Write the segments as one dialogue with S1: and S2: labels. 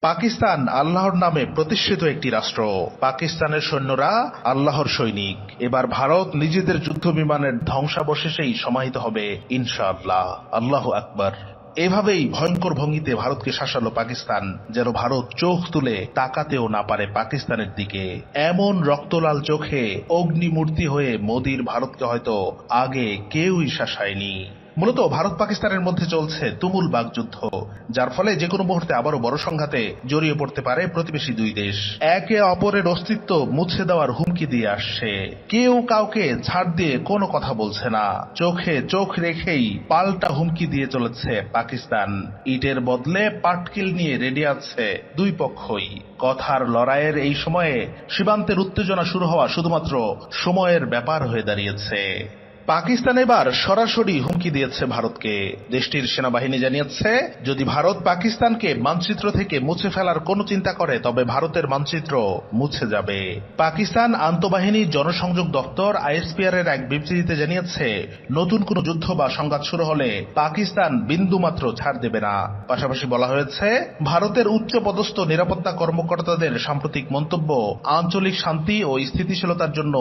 S1: পাকিস্তান আল্লাহর নামে প্রতিষ্ঠিত একটি রাষ্ট্র। পাকিস্তানের সৈন্যরা আল্লাহর সৈনিক। এবার ভারত নিজেদের যুদ্ধ বিমানের ধ্বংসাবশেষেই সমাহিত হবে, ইনশাআল্লাহ। আল্লাহ আকবার। এভাবেই ভয়ঙ্কর ভঙ্গিতে ভারতকে শাসালো পাকিস্তান, যেন ভারত চোখ তুলে তাকাতেও না পারে পাকিস্তানের দিকে। এমন রক্তলাল চোখে অগ্নিমূর্তি হয়ে মোদির ভারতকে হয়তো আগে কেউই শাসায়নি। মূলত ভারত পাকিস্তানের মধ্যে চলছে তুমুল বাগযুদ্ধ যার ফলে যে কোনো মুহূর্তে আবারও বড় সংঘাতে জড়িয়ে পড়তে পারে প্রতিবেশী দুই দেশ। একে অপরের অস্তিত্ব মুছে দেওয়ার হুমকি দিয়ে আসছে। কেউ কাউকে ছাড় দিয়ে কোনো কথা বলছে না। চোখে চোখ রেখেই পাল্টা হুমকি দিয়ে চলেছে পাকিস্তান। ইটের বদলে পাটকিল নিয়ে রেডি আছে দুই পক্ষই। কথার লড়াইয়ের এই সময়ে সীমান্তের উত্তেজনা শুরু হওয়া শুধুমাত্র সময়ের ব্যাপার হয়ে দাঁড়িয়েছে। পাকিস্তান এবার সরাসরি হুমকি দিয়েছে ভারতকে। দেশটির সেনাবাহিনী জানিয়েছে, যদি ভারত পাকিস্তানকে মানচিত্র থেকে মুছে ফেলার কোনো চিন্তা করে, তবে ভারতের মানচিত্র মুছে যাবে। পাকিস্তান আন্তঃবাহিনী জনসংযোগ দপ্তর আইএসপিআর এর এক বিবৃতিতে জানিয়েছে, নতুন কোনো যুদ্ধ বা সংঘাত শুরু হলে পাকিস্তান বিন্দুমাত্র ছাড় দেবে না। পাশাপাশি বলা হয়েছে, ভারতের উচ্চ পদস্থ নিরাপত্তা কর্মকর্তাদের সাম্প্রতিক মন্তব্য আঞ্চলিক শান্তি ও স্থিতিশীলতার জন্য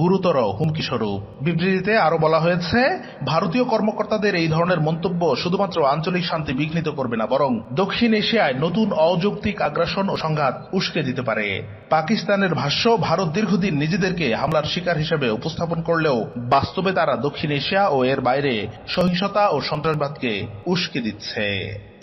S1: গুরুতর হুমকি স্বরূপ বিবৃতিতে আরও বলা হয়েছে, ভারতীয় কর্মকর্তাদের এই ধরনের মন্তব্য শুধুমাত্র আঞ্চলিক শান্তি বিঘ্নিত করবে না, বরং দক্ষিণ এশিয়ায় নতুন অযৌক্তিক আগ্রাসন ও সংঘাত উস্কে দিতে পারে। পাকিস্তানের ভাষ্য, ভারত দীর্ঘদিন নিজেদেরকে হামলার শিকার হিসেবে উপস্থাপন করলেও বাস্তবে তারা দক্ষিণ এশিয়া ও এর বাইরে সহিংসতা ও সন্ত্রাসবাদকে উস্কে দিচ্ছে।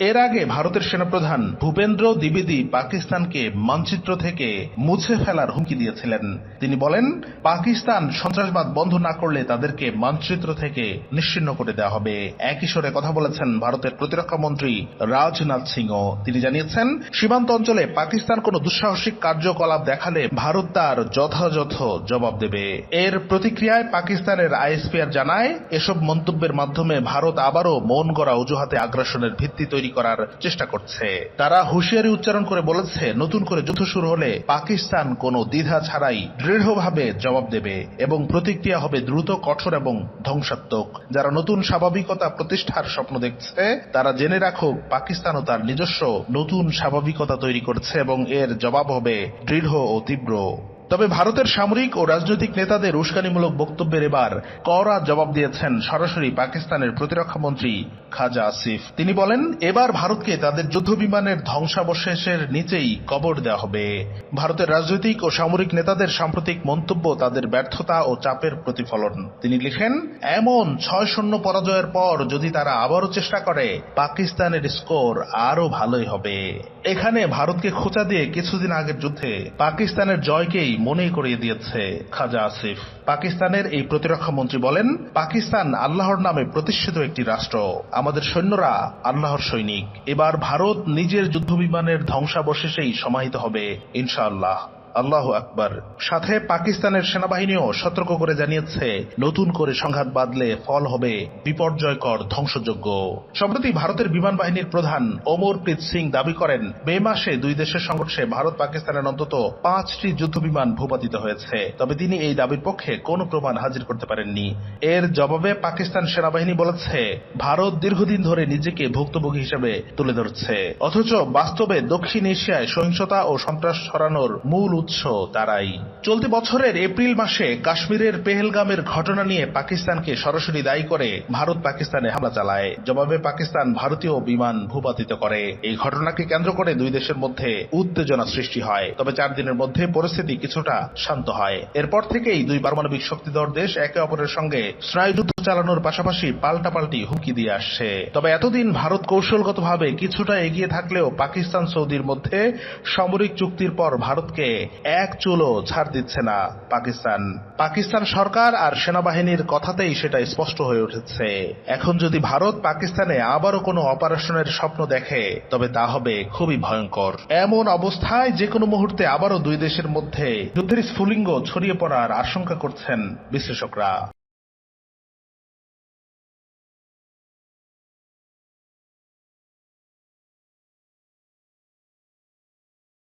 S1: এর আগে ভারতের সেনাপ্রধান ভূপেন্দ্র দ্বিবেদী পাকিস্তানকে মানচিত্র থেকে মুছে ফেলার হুমকি দিয়েছিলেন। তিনি বলেন, পাকিস্তান সন্ত্রাসবাদ বন্ধ না করলে তাদেরকে মানচিত্র থেকে নিশ্চিন্ন করে দেওয়া হবে। একই স্বরে কথা বলেছেন ভারতের প্রতিরক্ষা মন্ত্রী রাজনাথ সিংহ। তিনি জানিয়েছেন, সীমান্ত অঞ্চলে পাকিস্তান কোনো দুঃসাহসিক কার্যকলাপ দেখালে ভারত তার যথাযথ জবাব দেবে। এর প্রতিক্রিয়ায় পাকিস্তানের আইএসপিআর জানায়, এসব মন্তব্যের মাধ্যমে ভারত আবারও মন গড়া অজুহাতে আগ্রাসনের ভিত্তি তৈরি করার চেষ্টা করছে। তারা হুঁশিয়ারি উচ্চারণ করে বলেছে, নতুন করে যুদ্ধ শুরু হলে পাকিস্তান কোনো দ্বিধা ছাড়াই দৃঢ়ভাবে জবাব দেবে এবং প্রতিক্রিয়া হবে দ্রুত, কঠোর এবং ধ্বংসাত্মক। যারা নতুন স্বাভাবিকতা প্রতিষ্ঠার স্বপ্ন দেখছে, তারা জেনে রাখুক পাকিস্তানও তার নিজস্ব নতুন স্বাভাবিকতা তৈরি করছে এবং এর জবাব হবে দৃঢ় ও তীব্র। তবে ভারতের সামরিক ও রাজনৈতিক নেতাদের উস্কানিমূলক বক্তব্যের এবার কড়া জবাব দিয়েছেন সরাসরি পাকিস্তানের প্রতিরক্ষা মন্ত্রী খাজা আসিফ। তিনি বলেন, এবার ভারতকে তাদের যুদ্ধ বিমানের ধ্বংসাবশেষের নিচেই কবর দেওয়া হবে। ভারতের রাজনৈতিক ও সামরিক নেতাদের সাম্প্রতিক মন্তব্য তাদের ব্যর্থতা ও চাপের প্রতিফলন। তিনি লিখেন, এমন ছয় শূন্য পরাজয়ের পর যদি তারা আবারও চেষ্টা করে, পাকিস্তানের স্কোর আরও ভালোই হবে। এখানে ভারতকে খোঁচা দিয়ে কিছুদিন আগের যুদ্ধে পাকিস্তানের জয়কেই মনে করিয়ে দিয়েছে খাজা আসিফ। পাকিস্তানের এই প্রতিরক্ষা মন্ত্রী বলেন, পাকিস্তান আল্লাহর নামে প্রতিষ্ঠিত একটি রাষ্ট্র। আমাদের সৈন্যরা আল্লাহর সৈনিক। এবার ভারত নিজের যুদ্ধ বিমানের ধ্বংসাবশেষেই সমাহিত হবে, ইনশাআল্লাহ। আল্লাহ আকবার। সাথে পাকিস্তানের সেনাবাহিনীও সতর্ক করে জানিয়েছে, নতুন করে সংঘাত বাঁধলে ফল হবে বিপর্যয়কর ধ্বংসযোগ্য সম্প্রতি ভারতের বিমান বাহিনীর প্রধান ওমরপ্রীত সিং দাবি করেন, মে মাসে দুই দেশের সংঘর্ষে ভারত পাকিস্তানের অন্তত পাঁচটি যুদ্ধ বিমান ভূপাতিত হয়েছে। তবে তিনি এই দাবির পক্ষে কোনো প্রমাণ হাজির করতে পারেননি। এর জবাবে পাকিস্তান সেনাবাহিনী বলেছে, ভারত দীর্ঘদিন ধরে নিজেকে ভুক্তভোগী হিসেবে তুলে ধরছে। অথচ বাস্তবে দক্ষিণ এশিয়ায় সহিংসতা ও সন্ত্রাস ছড়ানোর মূল উৎস তারাই। চলতি বছরের এপ্রিল মাসে কাশ্মীরের পেহেলগামের ঘটনা নিয়ে পাকিস্তানকে সরাসরি দায়ী করে ভারত পাকিস্তানে হামলা চালায়। জবাবে পাকিস্তান ভারতীয় বিমান ভূপাতিত করে। এই ঘটনাকে কেন্দ্র করে দুই দেশের মধ্যে উত্তেজনা সৃষ্টি হয়। তবে চার দিনের মধ্যে পরিস্থিতি কিছুটা শান্ত হয়। এরপর থেকেই দুই পারমাণবিক শক্তিধর দেশ একে অপরের সঙ্গে স্নায়ুযুদ্ধ চালানোর পাশাপাশি পাল্টাপাল্টি হুমকি দিয়ে আসছে। তবে এতদিন ভারত কৌশলগতভাবে কিছুটা এগিয়ে থাকলেও পাকিস্তান সৌদির মধ্যে সামরিক চুক্তির পর ভারতকে এক চুলো ছাড় দিচ্ছে না পাকিস্তান। পাকিস্তান সরকার আর সেনাবাহিনীর কথাতেই সেটা স্পষ্ট হয়ে উঠেছে। এখন যদি ভারত পাকিস্তানে আবারও কোনো অপারেশনের স্বপ্ন দেখে, তবে তা হবে খুবই ভয়ঙ্কর। এমন অবস্থায় যে কোনো মুহূর্তে আবারও দুই দেশের মধ্যে যুদ্ধের স্ফুলিঙ্গ ছড়িয়ে পড়ার আশঙ্কা করছেন বিশ্লেষকরা।